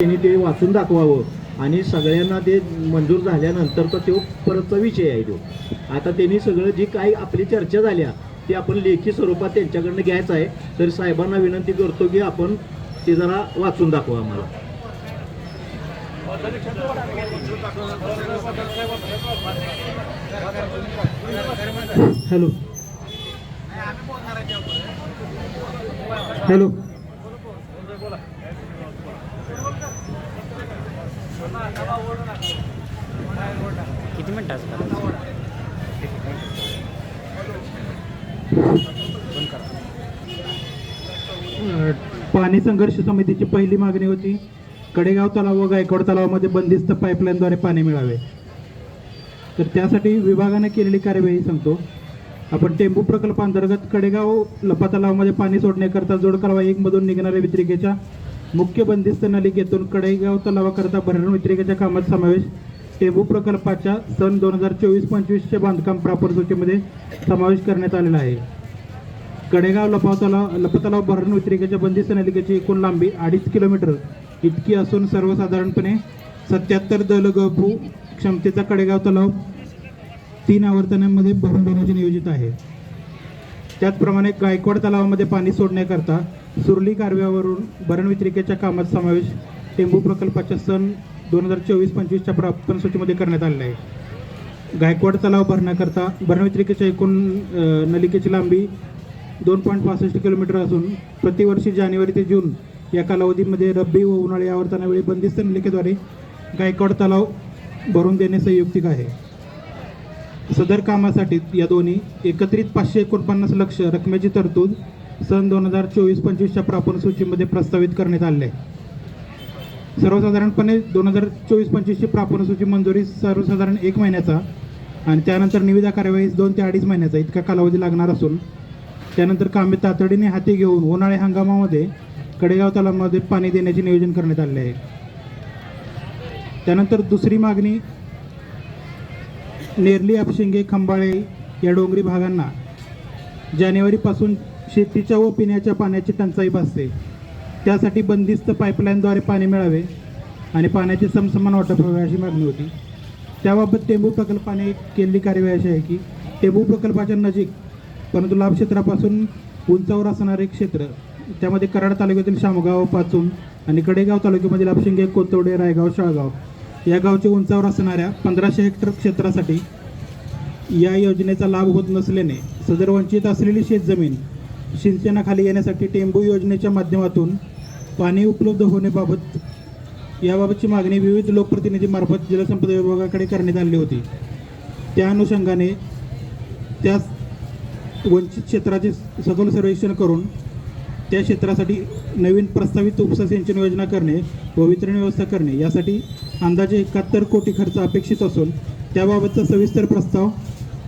त्यांनी ते वाचून दाखवावं. आणि सगळ्यांना ते मंजूर झाल्यानंतर तर तो परतचा विषय आहे तो. आता त्यांनी सगळं जी काही आपली चर्चा झाल्या ती आपण लेखी स्वरूपात त्यांच्याकडनं घ्यायचं आहे. तर साहेबांना विनंती करतो की आपण ते जरा वाचून दाखवा आम्हाला. हॅलो. हॅलो. किती मिनिटाचं पाणी संघर्ष समितीची पहिली मागणी होती. कडेगाव तलाव व गायकवाड तलावामध्ये बंदिस्त पाईपलाईनद्वारे पाणी मिळावे. तर त्यासाठी विभागाने केलेली कार्यवाही सांगतो. आपण टेंबू प्रकल्पांतर्गत कडेगाव लपा तलावामध्ये पाणी सोडण्याकरता जोड कारवाई एक मधून निघणाऱ्या वितरिकेच्या मुख्य बंदिस्त नलिकेतून कडेगाव तलावाकरता भरण वितरिकेच्या कामात समावेश. टेबू प्रकल्पाच्या सन दोन हजार चोवीस पंचवीसच्या बांधकाम प्रापर सूचीमध्ये समावेश करण्यात आलेला आहे. कडेगाव लपाव तलाव लपतलाव भरण वितरिकेच्या बंदिस्त नलिकेची एकूण लांबी अडीच किलोमीटर इतकी असून सर्वसाधारणपणे सत्याहत्तर दलगभू क्षमतेचा कडेगाव तलाव तीन आवर्तनांमध्ये भरून देण्याचे नियोजित आहे. त्याचप्रमाणे गायकवाड तलावामध्ये पाणी सोडण्याकरता सुरली कारव्यावरून भरण वितरिकेच्या कामात समावेश टेंबू प्रकल्पाच्या सन दोन हजार चोवीस पंचवीसच्या प्राप्तन सूचीमध्ये करण्यात आलेला आहे. गायकवाड तलाव भरण्याकरता भरणवित्रिकेच्या एकूण नलिकेची लांबी दोन पॉईंट पासष्ट किलोमीटर असून प्रतिवर्षी जानेवारी ते जून या कालावधीमध्ये रब्बी व उन्हाळी आवर्तनावेळी बंदिस्त नलिकेद्वारे गायकवाड तलाव भरून देणे संयुक्तिक आहे. सदर कामासाठी या दोन्ही एकत्रित पाचशे एकोणपन्नास लक्ष रकमेची तरतूद सन दोन हजार चोवीस पंचवीसच्या प्रापण सूचीमध्ये प्रस्तावित करण्यात आले आहे. सर्वसाधारणपणे दोन हजार चोवीस पंचवीसची प्रापण सूची मंजुरी सर्वसाधारण एक महिन्याचा आणि त्यानंतर निविदा कार्यवाहीस दोन ते अडीच महिन्याचा इतका कालावधी लागणार असून त्यानंतर कामे तातडीने हाती घेऊन उन्हाळी हंगामामध्ये कडेगाव तलावामध्ये पाणी देण्याचे नियोजन करण्यात आले आहे. त्यानंतर दुसरी मागणी नेरली अपशिंगे खंबाळे या डोंगरी भागांना जानेवारीपासून शेतीच्या व पिण्याच्या पाण्याची टंचाई भासते. त्यासाठी बंदिस्त पाईपलाईनद्वारे पाणी मिळावे आणि पाण्याचे समसमान वाटप व्हावे अशी मागणी होती. त्याबाबत टेंबू प्रकल्पाने केलेली कार्यवाही अशी आहे की टेंबू प्रकल्पाच्या नजीक परंतु लाभ क्षेत्रापासून उंचावर असणारे क्षेत्र त्यामध्ये कराड तालुक्यातील शामगाव पाचून आणि कडेगाव तालुक्यामधील अपशिंगे कोतवडे रायगाव शाळगाव या गावचे उंचावर असणाऱ्या पंधराशे हेक्टर क्षेत्रासाठी या योजनेचा लाभ होत नसल्याने सदर वंचित असलेली शेतजमीन सिंचनाखाली येण्यासाठी टेंबू योजनेच्या माध्यमातून पाणी उपलब्ध होण्याबाबत याबाबतची मागणी विविध लोकप्रतिनिधीमार्फत जलसंपदा विभागाकडे करण्यात आली होती. त्या अनुषंगाने त्या वंचित क्षेत्राचे सखोल सर्वेक्षण करून त्या क्षेत्रासाठी नवीन प्रस्तावित उपसा सिंचन योजना करणे व वितरण व्यवस्था करणे यासाठी अंदाजे एकाहत्तर कोटी खर्च अपेक्षित असून त्याबाबतचा सविस्तर प्रस्ताव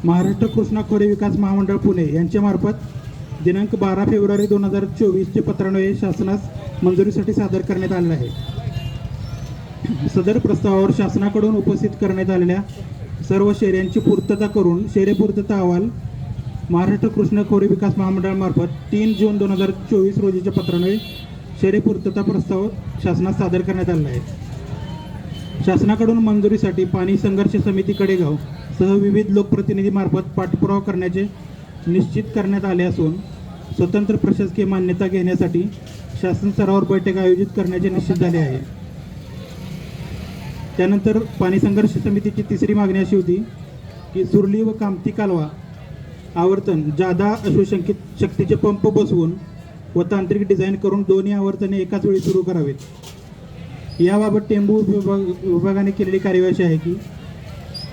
महाराष्ट्र कृष्णा खोरे विकास महामंडळ पुणे यांच्यामार्फत दिनांक बारा फेब्रुवारी दोन हजार चोवीसचे पत्रान्वये शासनास मंजुरीसाठी सादर करण्यात आलेला आहे. सदर प्रस्तावावर शासनाकडून उपस्थित करण्यात आलेल्या सर्व शेऱ्यांची पूर्तता करून शेरे पूर्तता अहवाल महाराष्ट्र कृष्ण खोरी विकास महामंडळामार्फत तीन जून दोन हजार चोवीस रोजीच्या पत्रान्वये शेरे पूर्तता प्रस्ताव शासनास सादर करण्यात आलेला आहे. शासनाकडून मंजुरीसाठी पाणी संघर्ष समिती कडेगाव सह विविध लोकप्रतिनिधीमार्फत पाठपुरावा करण्याचे निश्चित करण्यात आले असून स्वतंत्र प्रशासकीय मान्यता घेण्यासाठी शासन स्तरावर बैठक आयोजित करण्याचे निश्चित झाले आहे. त्यानंतर पाणी संघर्ष समितीची तिसरी मागणी अशी होती की सुरली व कामती कालवा आवर्तन जादा अश्वशंकित शक्तीचे पंप बसवून व तांत्रिक डिझाईन करून दोन्ही आवर्तने एकाच वेळी सुरू करावेत. याबाबत टेंबू विभाग विभागाने केलेली कार्यवाही आहे की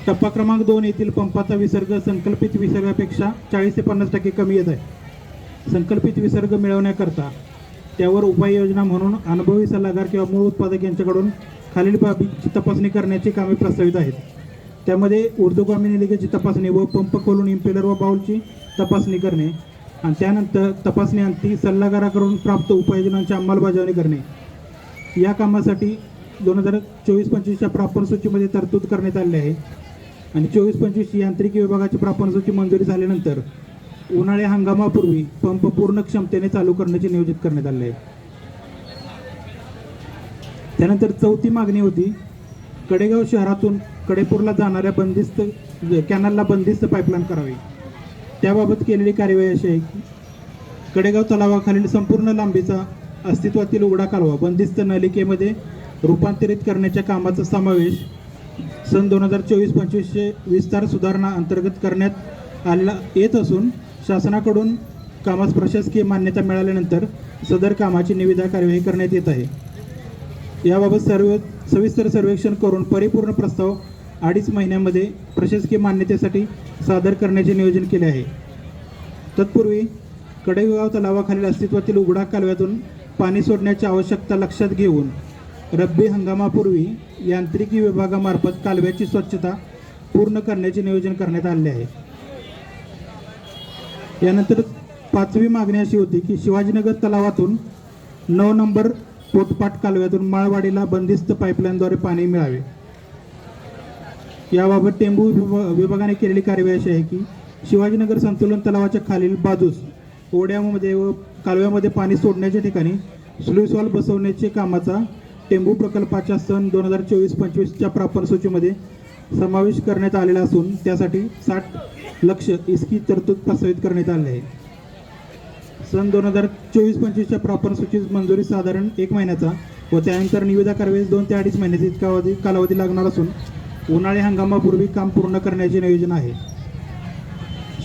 टप्पा क्रमांक दोन येथील पंपाचा विसर्ग संकल्पित विसर्गापेक्षा चाळीस ते पन्नास टक्के कमी येत आहे. संकल्पित विसर्ग मिळवण्याकरता त्यावर उपाययोजना म्हणून अनुभवी सल्लागार किंवा मूळ उत्पादक यांच्याकडून खालील बाबीची तपासणी करण्याची कामे प्रस्तावित आहेत. त्यामध्ये ऊर्ध्वगामी निलिकेची तपासणी व पंप खोलून इम्पेलर व बाऊलची तपासणी करणे आणि त्यानंतर तपासणी अंती सल्लागाराकडून प्राप्त उपाययोजनांची अंमलबजावणी करणे. या कामासाठी दोन हजार चोवीस पंचवीसच्या प्रापण सूचीमध्ये तरतूद करण्यात आली आहे. आणि चोवीस पंचवीस यांत्रिकी विभागाची प्रापण मंजुरी झाल्यानंतर उन्हाळी हंगामापूर्वी पंप पूर्ण क्षमतेने चालू करण्याचे नियोजित करण्यात आले. आहे त्यानंतर चौथी मागणी होती कडेगाव शहरातून कडेपूरला जाणाऱ्या बंदिस्त कॅनलला बंदिस्त पाईपलाईन करावी. त्याबाबत केलेली कार्यवाही अशी आहे की कडेगाव तलावाखालील संपूर्ण लांबीचा अस्तित्वातील उघडा कालवा बंदिस्त नलिकेमध्ये रूपांतरित करण्याच्या कामाचा समावेश सन दोन हजार चोवीस पंचवीसचे विस्तार सुधारणा अंतर्गत करण्यात आलेला येत असून शासनाकडून कामास प्रशासकीय मान्यता मिळाल्यानंतर सदर कामाची निविदा कार्यवाही करण्यात येत आहे. याबाबत सर्व सविस्तर सर्वेक्षण करून परिपूर्ण प्रस्ताव अडीच महिन्यामध्ये प्रशासकीय मान्यतेसाठी सादर करण्याचे नियोजन केले आहे. तत्पूर्वी कडेगाव तलावाखालील अस्तित्वातील उघडा कालव्यातून पाणी सोडण्याची आवश्यकता लक्षात घेऊन रब्बी हंगामापूर्वी यांत्रिकी विभागामार्फत कालव्याची स्वच्छता पूर्ण करण्याचे नियोजन करण्यात आले आहे. यानंतर पाचवी मागणी अशी होती की शिवाजीनगर तलावातून नऊ नंबर पोटपाट कालव्यातून माळवाडीला बंदिस्त पाईपलाईनद्वारे पाणी मिळावे. याबाबत टेंबू विभा- विभागाने केलेली कार्यवाही अशी आहे की शिवाजीनगर संतुलन तलावाच्या खालील बाजूस ओढ्यामध्ये व कालव्यामध्ये पाणी सोडण्याच्या ठिकाणी स्लुईस वॉल बसवण्याचे कामाचा टेंबू प्रकल्पाच्या सन दोन हजार चोवीस पंचवीसच्या प्रापण सूचीमध्ये समावेश करण्यात आलेला असून त्यासाठी साठ लक्ष इस्की तरतूद प्रस्तावित करण्यात आली आहे. सन दोन हजार चोवीस पंचवीसच्या प्रापण सूचीत मंजुरी साधारण एक महिन्याचा व त्यानंतर निविदा करावीस दोन ते अडीच महिन्याचा इतका कालावधी लागणार असून उन्हाळी हंगामापूर्वी काम पूर्ण करण्याचे नियोजन आहे.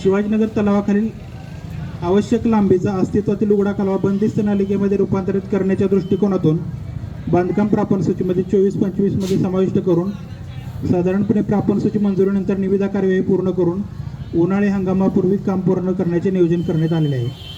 शिवाजीनगर तलावाखालील आवश्यक लांबीचा अस्तित्वातील उघडा कालवा बंदिस्त नालिकेमध्ये रूपांतरित करण्याच्या दृष्टिकोनातून बांधकाम प्रापण सूचीमध्ये चोवीस पंचवीसमध्ये समाविष्ट करून साधारणपणे प्रापण सूची मंजुरीनंतर निविदा कार्यवाही पूर्ण करून उन्हाळी हंगामापूर्वी काम पूर्ण करण्याचे नियोजन करण्यात आलेले आहे.